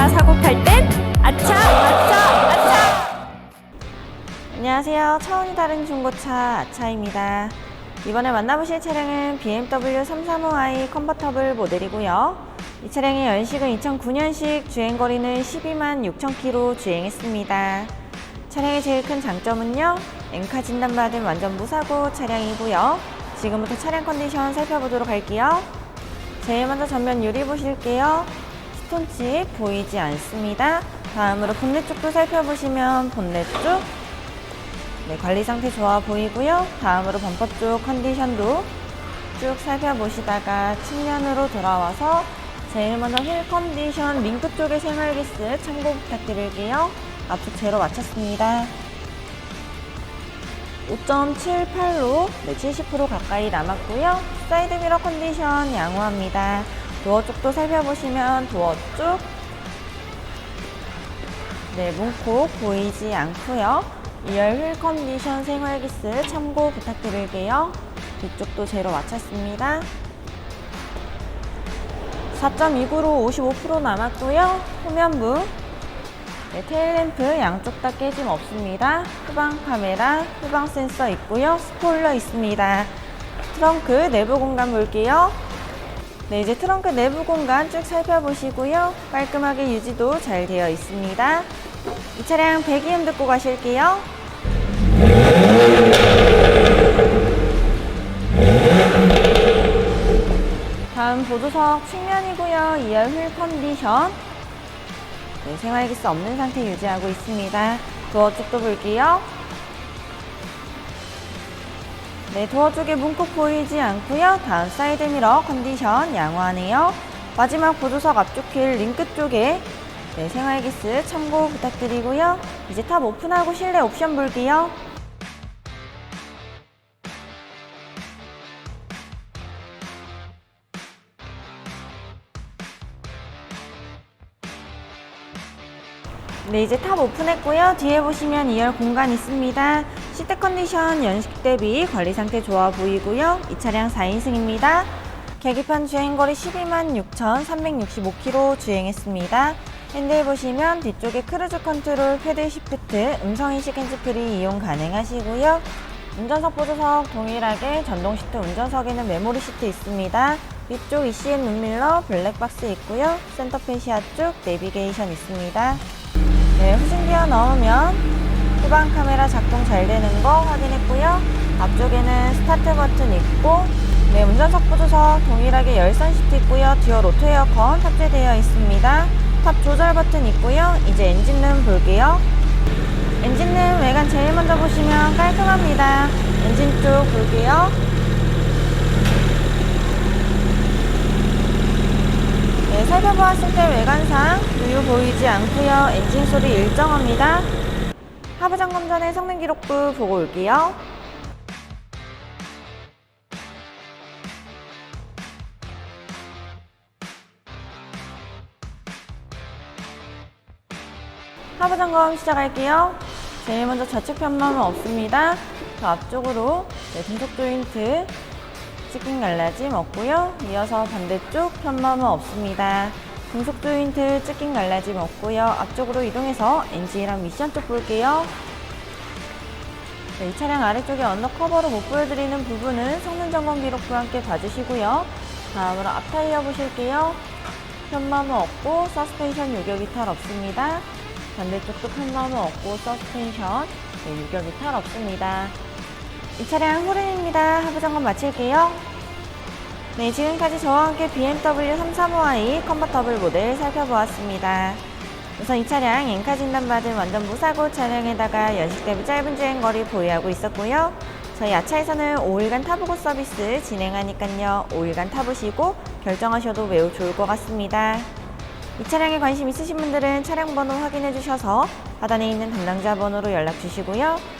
차 사고 팔 땐 아차 아차 아차. 안녕하세요. 차원이 다른 중고차 아차입니다. 이번에 만나보실 차량은 BMW 335i 컨버터블 모델이고요. 이 차량의 연식은 2009년식 주행거리는 12만 6천 킬로 주행했습니다. 차량의 제일 큰 장점은요 엔카 진단받은 완전 무사고 차량이고요. 지금부터 차량 컨디션 살펴보도록 할게요. 제일 먼저 전면 유리 보실게요. 스톤칩 보이지 않습니다. 다음으로 본넷 쪽도 살펴보시면 본넷 쪽 네, 관리 상태 좋아 보이고요. 다음으로 범퍼 쪽 컨디션도 쭉 살펴보시다가 측면으로 돌아와서 제일 먼저 휠 컨디션 링크 쪽의 생활기스 참고 부탁드릴게요. 앞쪽 제로 마쳤습니다. 5.78로 네, 70% 가까이 남았고요. 사이드 미러 컨디션 양호합니다. 도어 쪽도 살펴보시면 도어 쪽 네, 문콕 보이지 않고요. 2열 휠 컨디션 생활기스 참고 부탁드릴게요. 뒤쪽도 제로 마쳤습니다. 4.29로 55% 남았고요. 후면부 네, 테일램프 양쪽 다 깨짐 없습니다. 후방 카메라, 후방 센서 있고요. 스포일러 있습니다. 트렁크 내부 공간 볼게요. 네, 이제 트렁크 내부 공간 쭉 살펴보시고요. 깔끔하게 유지도 잘 되어 있습니다. 이 차량 배기음 듣고 가실게요. 다음 보조석 측면이고요. 2열 휠 컨디션. 네, 생활기스 없는 상태 유지하고 있습니다. 도어 쪽도 볼게요. 네, 도어 쪽에 문콕 보이지 않고요. 다음 사이드 미러 컨디션 양호하네요. 마지막 보조석 앞쪽 휠 링크 쪽에 네, 생활기스 참고 부탁드리고요. 이제 탑 오픈하고 실내 옵션 볼게요. 네, 이제 탑 오픈했고요. 뒤에 보시면 2열 공간 있습니다. 시트 컨디션 연식 대비 관리 상태 좋아 보이고요. 이 차량 4인승입니다. 계기판 주행거리 12만 6,365km 주행했습니다. 핸들 보시면 뒤쪽에 크루즈 컨트롤, 패드 시프트, 음성인식 핸즈프리 이용 가능하시고요. 운전석 보조석 동일하게 전동 시트 운전석에는 메모리 시트 있습니다. 위쪽 ECM 룸밀러 블랙박스 있고요. 센터 페시아 쪽 내비게이션 있습니다. 네, 후진 기어 넣으면 후방 카메라 작동 잘 되는 거 확인했고요. 앞쪽에는 스타트 버튼 있고 네, 운전석 보조석 동일하게 열선 시트 있고요. 듀얼 오토 에어컨 탑재되어 있습니다. 탑 조절 버튼 있고요. 이제 엔진룸 볼게요. 엔진룸 외관 제일 먼저 보시면 깔끔합니다. 엔진 쪽 볼게요. 네, 살펴보았을 때 외관상 누유 보이지 않고요. 엔진 소리 일정합니다. 하부 점검 전에 성능 기록부 보고 올게요. 하부 점검 시작할게요. 제일 먼저 좌측 편마은 없습니다. 그 앞쪽으로 네, 등속 조인트 치킨 갈라짐 없고요. 이어서 반대쪽 편마은 없습니다. 등속 조인트 치킨 갈라짐 없고요. 앞쪽으로 이동해서 엔진이랑 미션 쪽 볼게요. 네, 이 차량 아래쪽에 언더 커버로 못 보여드리는 부분은 성능 점검 기록부와 함께 봐주시고요. 다음으로 앞 타이어 보실게요. 편마모 없고 서스펜션 유격 이탈 없습니다. 반대쪽도 편마모 없고 서스펜션 네, 유격 이탈 없습니다. 이 차량 후륜입니다. 하부 점검 마칠게요. 네, 지금까지 저와 함께 BMW 335i 컨버터블 모델 살펴보았습니다. 우선 이 차량 엔카 진단받은 완전 무사고 차량에다가 연식 대비 짧은 주행거리 보유하고 있었고요. 저희 아차에서는 5일간 타보고 서비스 진행하니깐요. 5일간 타보시고 결정하셔도 매우 좋을 것 같습니다. 이 차량에 관심 있으신 분들은 차량 번호 확인해 주셔서 하단에 있는 담당자 번호로 연락 주시고요.